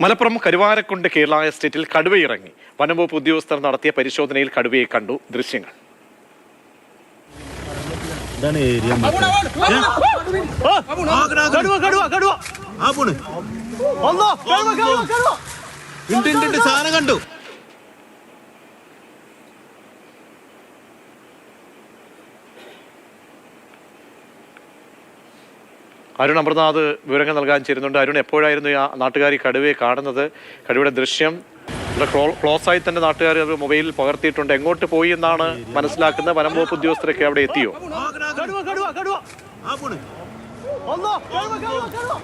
മലപ്പുറം കരുവാരക്കുണ്ട് കേരള എസ്റ്റേറ്റിൽ കടുവയിറങ്ങി. വനംവകുപ്പ് ഉദ്യോഗസ്ഥർ നടത്തിയ പരിശോധനയിൽ കടുവയെ കണ്ടു ദൃശ്യങ്ങൾ. സാധനം കണ്ടു. അരുൺ അമർനാഥ് വിവരങ്ങൾ നൽകാൻ ചേരുന്നുണ്ട്. അരുൺ എപ്പോഴായിരുന്നു ആ നാട്ടുകാർ ഈ കടുവയെ കാണുന്നത്? കടുവയുടെ ദൃശ്യം ക്ലോസ് ആയി തന്നെ നാട്ടുകാർ മൊബൈലിൽ പകർത്തിയിട്ടുണ്ട്. എങ്ങോട്ട് പോയി എന്നാണ് മനസ്സിലാക്കുന്നത് വനം വകുപ്പ് ഉദ്യോഗസ്ഥരൊക്കെ അവിടെ എത്തിയോ?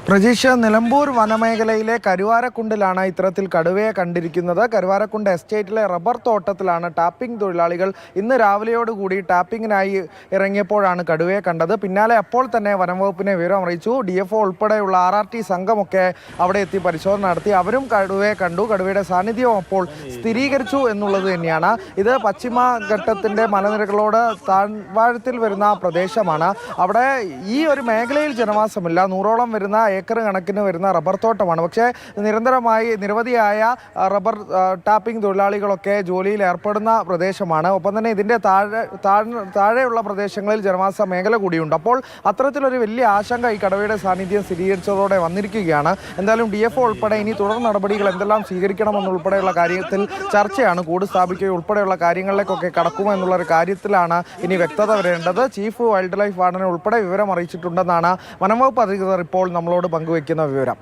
പ്രജീഷ് നിലമ്പൂർ വനമേഖലയിലെ കരുവാരക്കുണ്ടിലാണ് ഇത്തരത്തിൽ കടുവയെ കണ്ടിരിക്കുന്നത്. കരുവാരക്കുണ്ട് എസ്റ്റേറ്റിലെ റബ്ബർ തോട്ടത്തിലാണ് ടാപ്പിംഗ് തൊഴിലാളികൾ ഇന്ന് രാവിലെയോടുകൂടി ടാപ്പിങ്ങിനായി ഇറങ്ങിയപ്പോഴാണ് കടുവയെ കണ്ടത്. പിന്നാലെ അപ്പോൾ തന്നെ വനംവകുപ്പിനെ വിവരം അറിയിച്ചു. ഡി എഫ് ഒ ഉൾപ്പെടെയുള്ള ആർ ആർ ടി സംഘമൊക്കെ അവിടെ എത്തി പരിശോധന നടത്തി. അവരും കടുവയെ കണ്ടു. കടുവയുടെ സാന്നിധ്യം അപ്പോൾ സ്ഥിരീകരിച്ചു എന്നുള്ളത് തന്നെയാണ്. ഇത് പശ്ചിമഘട്ടത്തിന്റെ മലനിരകളോട് താഴ്വാഴത്തിൽ വരുന്ന പ്രദേശമാണ്. അവിടെ ഈ ഒരു മേഖലയിൽ ജനവാസമില്ല. നൂറോളം വരുന്ന ഏക്കർ കണക്കിന് വരുന്ന റബ്ബർ തോട്ടമാണ്. പക്ഷേ നിരന്തരമായി നിരവധിയായ റബ്ബർ ടാപ്പിംഗ് തൊഴിലാളികളൊക്കെ ജോലിയിൽ ഏർപ്പെടുന്ന പ്രദേശമാണ്. ഒപ്പം തന്നെ ഇതിന്റെ താഴെ താഴെയുള്ള പ്രദേശങ്ങളിൽ ജനവാസ മേഖല കൂടിയുണ്ട്. അപ്പോൾ അത്തരത്തിലൊരു വലിയ ആശങ്ക ഈ കടവയുടെ സാന്നിധ്യം സ്ഥിരീകരിച്ചതോടെ വന്നിരിക്കുകയാണ്. എന്തായാലും ഡി എഫ് ഉൾപ്പെടെ ഇനി തുടർ നടപടികൾ എന്തെല്ലാം സ്വീകരിക്കണമെന്നുൾപ്പെടെയുള്ള കാര്യത്തിൽ ചർച്ചയാണ്. കൂട് സ്ഥാപിക്കുക ഉൾപ്പെടെയുള്ള കാര്യങ്ങളിലേക്കൊക്കെ കടക്കുമോ എന്നുള്ള ഒരു കാര്യത്തിലാണ് ഇനി വ്യക്തത വരേണ്ടത്. ചീഫ് വൈൽഡ് ലൈഫ് വാർഡനെ ഉൾപ്പെടെ വിവരം അറിയിച്ചിട്ടുണ്ടെന്നാണ് വനംവകുപ്പ് അധികൃതർ ഇപ്പോൾ നമ്മളോട് പങ്കുവയ്ക്കുന്ന വിവരം.